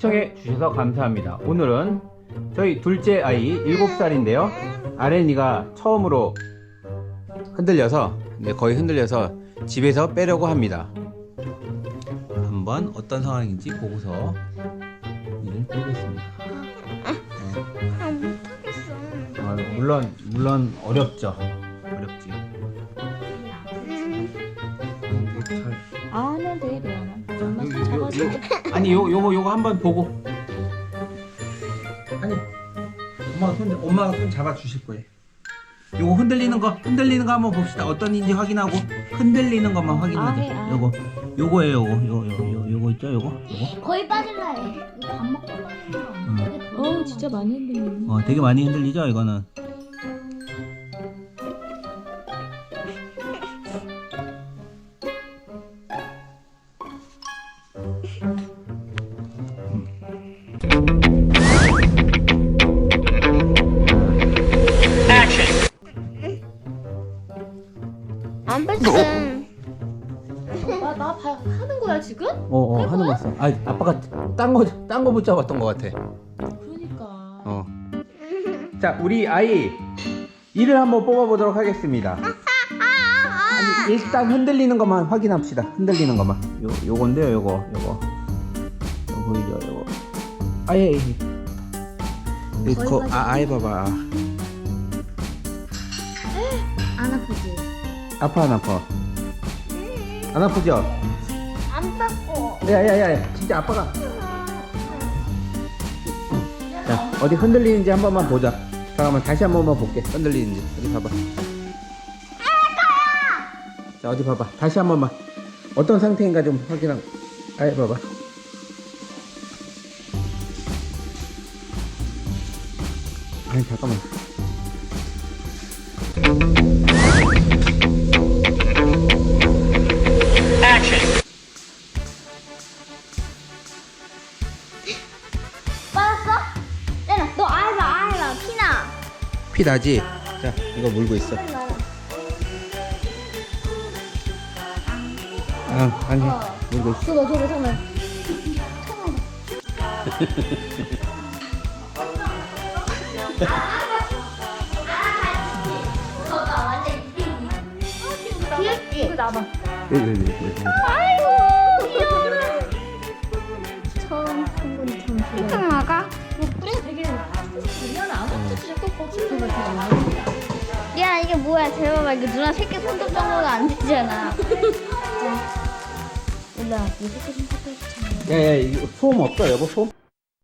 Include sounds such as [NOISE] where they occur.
시청해 주셔서 감사합니다. 오늘은 저희 둘째 아이 7살인데요. 아렌이가 처음으로 흔들려서 이제 거의 흔들려서 집에서 빼려고 합니다. 한번 어떤 상황인지 보고서 이를 빼겠습니다. 아 못하겠어. 아, 물론 물론 어렵죠. 요- 요-. 요- 아니 요 요거 요거 한번 보고. 아니 엄마가 손 엄마가 손 잡아 주실 거예요. 요거 흔들리는 거 흔들리는 거 한번 봅시다. 어떤 인지 확인하고 흔들리는 것만 확인하자. 아, 해, 아. 요거 요거예요. 요거 요거 요거 요거 있죠? 요거 요거. 거의 빠질라 해. 이거 밥 먹고. 어, 진짜 많이 흔들리네. 어 되게 많이 흔들리죠 이거는. 안 뺐어. 나, 나 봐, 하는 거야, 지금? 어 어 하는 거 있어. 아 아빠가 딴거딴 거 붙잡았던 것 같아. 그러니까. 어. 자, 우리 아이 이를 한번 뽑아보도록 하겠습니다. 일단 흔들리는 것만 확인합시다. 흔들리는 것만. 요 요건데요, 요거, 요거. 요거 보이죠, 요거. 아예. 이거 아, 아이 봐봐. 안 아프지? 아파 안 아파? 안 아프죠? 안 뺐고. 야야야, 진짜 아빠가. 자, 어디 흔들리는지 한 번만 보자. 잠깐만 다시 한 번만 볼게. 흔들리는지 어디 봐봐. 자 어디 봐봐. 다시 한 번만. 어떤 상태인가 좀 확인하고. 아예 봐봐. 아니 잠깐만. 빠졌어? 내놔. 너 알바 알바 피나. 피 나지? 자 이거 물고 있어. 아 아니 물고 있어. 저거 저거 정말. 귀엽지? 이거 나봐. 아이고 귀여워. 처음? 되게 레아나 안 아프지? 자꾸 거칠게 같아. 야 이게 뭐야? 제발 이거 누나 새끼 손톱 정도가 안 되잖아. [LAUGHS] 이 새끼 손톱 좀. 야야 이거 소음 없어 여보 소음?